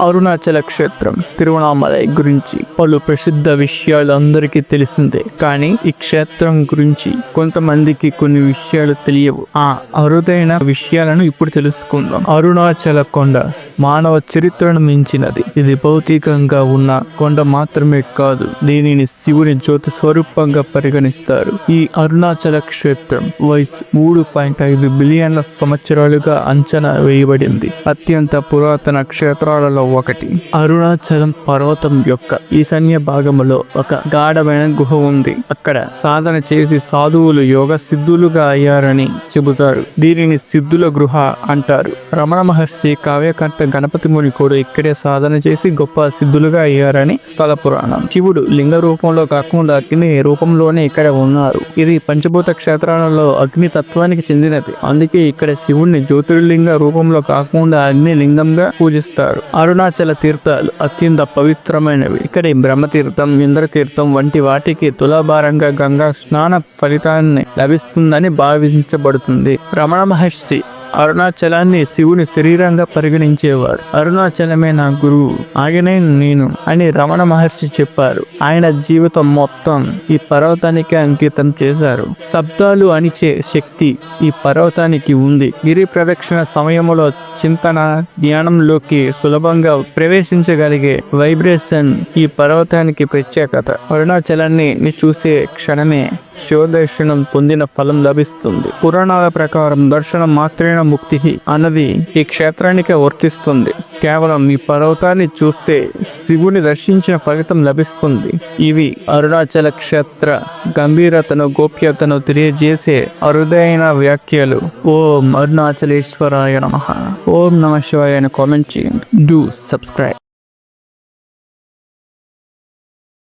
అరుణాచల క్షేత్రం తిరువణామలై గురించి పలు ప్రసిద్ధ విషయాలు అందరికీ తెలిసిందే. కానీ ఈ క్షేత్రం గురించి కొంతమందికి కొన్ని విషయాలు తెలియవు. ఆ అరుదైన విషయాలను ఇప్పుడు తెలుసుకుందాం. అరుణాచల కొండ మానవ చరిత్రను మించినది. ఇది భౌతికంగా ఉన్న కొండ మాత్రమే కాదు దీనిని శివుని జ్యోతి స్వరూపంగా పరిగణిస్తారు. ఈ అరుణాచల క్షేత్రం వయసు మూడు పాయింట్ ఐదు బిలియన్ల సంవత్సరాలుగా అంచనా వేయబడింది. అత్యంత పురాతన క్షేత్రాలలో ఒకటి. అరుణాచలం పర్వతం యొక్క ఈశాన్య భాగంలో ఒక గాఢమైన గుహ ఉంది. అక్కడ సాధన చేసి సాధువులు యోగ సిద్ధులుగా అయ్యారని చెబుతారు. దీనిని సిద్ధుల గృహ అంటారు. రమణ మహర్షి కావ్యకంఠ గణపతి ముని కూడా ఇక్కడే సాధన చేసి గొప్ప సిద్ధులుగా అయ్యారని స్థల పురాణం. శివుడు లింగ రూపంలో కాకుండా అగ్ని రూపంలోనే ఇక్కడ ఉన్నారు. ఇది పంచభూత క్షేత్రాలలో అగ్ని తత్వానికి చెందినది. అందుకే ఇక్కడ శివుణ్ణి జ్యోతిర్లింగ రూపంలో కాకుండా అగ్ని లింగంగా పూజిస్తారు. అరుణాచల తీర్థాలు అత్యంత పవిత్రమైనవి. ఇక్కడ బ్రహ్మతీర్థం ఇంద్రతీర్థం వంటి వాటికి తులాభారంగా గంగా స్నాన ఫలితాన్ని లభిస్తుందని భావించబడుతుంది. రమణ మహర్షి అరుణాచలాన్ని శివుని శరీరంగా పరిగణించేవారు. అరుణాచలమే నా గురువు. ఆయనే నేను అని రమణ మహర్షి చెప్పారు. ఆయన జీవితం మొత్తం ఈ పర్వతానికి అంకితం చేశారు. శబ్దాలు అణిచే శక్తి ఈ పర్వతానికి ఉంది. గిరి ప్రదక్షిణ సమయంలో చింతన ధ్యానంలోకి సులభంగా ప్రవేశించగలిగే వైబ్రేషన్ ఈ పర్వతానికి ప్రత్యేకత. అరుణాచలాన్ని చూసే క్షణమే శివదర్శనం పొందిన ఫలం లభిస్తుంది. పురాణాల ప్రకారం దర్శనం మాత్రమే ముక్తి అన్నది ఈ క్షేత్రానికి వర్తిస్తుంది. కేవలం ఈ పర్వతాన్ని చూస్తే శివుని దర్శించిన ఫలితం లభిస్తుంది. ఇవి అరుణాచల క్షేత్ర గంభీరతను గోప్యతను తెలియజేసే అరుదైన వ్యాఖ్యలు. ఓం అరుణాచలేశ్వరాయ నమ. ఓం నమ శివాయ అని కామెంట్ చేయండి. Do subscribe.